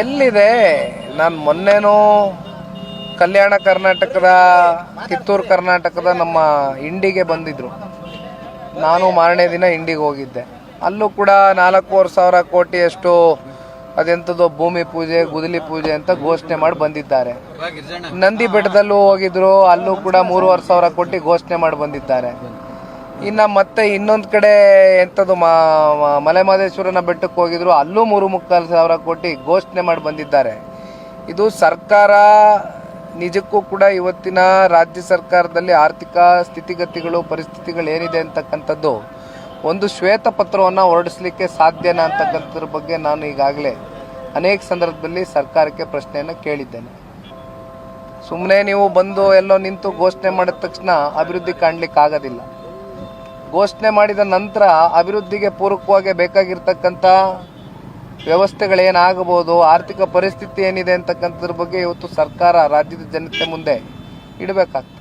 ಎಲ್ಲಿದೆ? ನಾನು ಮೊನ್ನೆನೂ ಕಲ್ಯಾಣ ಕರ್ನಾಟಕದ ಕಿತ್ತೂರು ಕರ್ನಾಟಕದ ನಮ್ಮ ಇಂಡಿಗೆ ಬಂದಿದ್ರು. ನಾನು ಮಾರನೇ ದಿನ ಇಂಡಿಗೆ ಹೋಗಿದ್ದೆ. ಅಲ್ಲೂ ಕೂಡ ನಾಲ್ಕೂವರೆ ಸಾವಿರ ಕೋಟಿಯಷ್ಟು ಅದೆಂಥದ್ದು ಭೂಮಿ ಪೂಜೆ ಗುದಲಿ ಪೂಜೆ ಅಂತ ಘೋಷಣೆ ಮಾಡಿ ಬಂದಿದ್ದಾರೆ. ನಂದಿ ಬೆಟ್ಟದಲ್ಲೂ ಹೋಗಿದ್ರು ಅಲ್ಲೂ ಕೂಡ ಮೂರುವರೆ ಸಾವಿರ ಕೋಟಿ ಘೋಷಣೆ ಮಾಡಿ ಬಂದಿದ್ದಾರೆ. ಇನ್ನು ಮತ್ತೆ ಇನ್ನೊಂದು ಕಡೆ ಎಂಥದ್ದು ಮಲೆಮಹದೇಶ್ವರನ ಬೆಟ್ಟಕ್ಕೆ ಹೋಗಿದ್ರು, ಅಲ್ಲೂ ಮೂರು ಮುಕ್ಕಾಲು ಸಾವಿರ ಕೋಟಿ ಘೋಷಣೆ ಮಾಡಿ ಬಂದಿದ್ದಾರೆ. ಇದು ಸರ್ಕಾರ, ನಿಜಕ್ಕೂ ಕೂಡ ಇವತ್ತಿನ ರಾಜ್ಯ ಸರ್ಕಾರದಲ್ಲಿ ಆರ್ಥಿಕ ಸ್ಥಿತಿಗತಿಗಳು, ಪರಿಸ್ಥಿತಿಗಳು ಏನಿದೆ ಅಂತಕ್ಕಂಥದ್ದು, ಒಂದು ಶ್ವೇತಪತ್ರವನ್ನು ಹೊರಡಿಸಲಿಕ್ಕೆ ಸಾಧ್ಯನಾ ಅಂತಕ್ಕಂಥದ್ರ ಬಗ್ಗೆ ನಾನು ಈಗಾಗಲೇ ಅನೇಕ ಸಂದರ್ಭದಲ್ಲಿ ಸರ್ಕಾರಕ್ಕೆ ಪ್ರಶ್ನೆಯನ್ನು ಕೇಳಿದ್ದೇನೆ. ಸುಮ್ಮನೆ ನೀವು ಬಂದು ಎಲ್ಲೋ ನಿಂತು ಘೋಷಣೆ ಮಾಡಿದ ತಕ್ಷಣ ಅಭಿವೃದ್ಧಿ ಕಾಣಲಿಕ್ಕೆ ಆಗೋದಿಲ್ಲ ಘೋಷಣೆ ಮಾಡಿದ ನಂತರ ಅಭಿವೃದ್ಧಿಗೆ ಪೂರಕವಾಗಿ ಬೇಕಾಗಿರ್ತಕ್ಕಂಥ ವ್ಯವಸ್ಥೆಗಳೇನಾಗಬಹುದು, ಆರ್ಥಿಕ ಪರಿಸ್ಥಿತಿ ಏನಿದೆ ಅಂತಕ್ಕಂಥದ್ರ ಬಗ್ಗೆ ಇವತ್ತು ಸರ್ಕಾರ ರಾಜ್ಯದ ಜನತೆ ಮುಂದೆ ಇಡಬೇಕಾಗ್ತದೆ.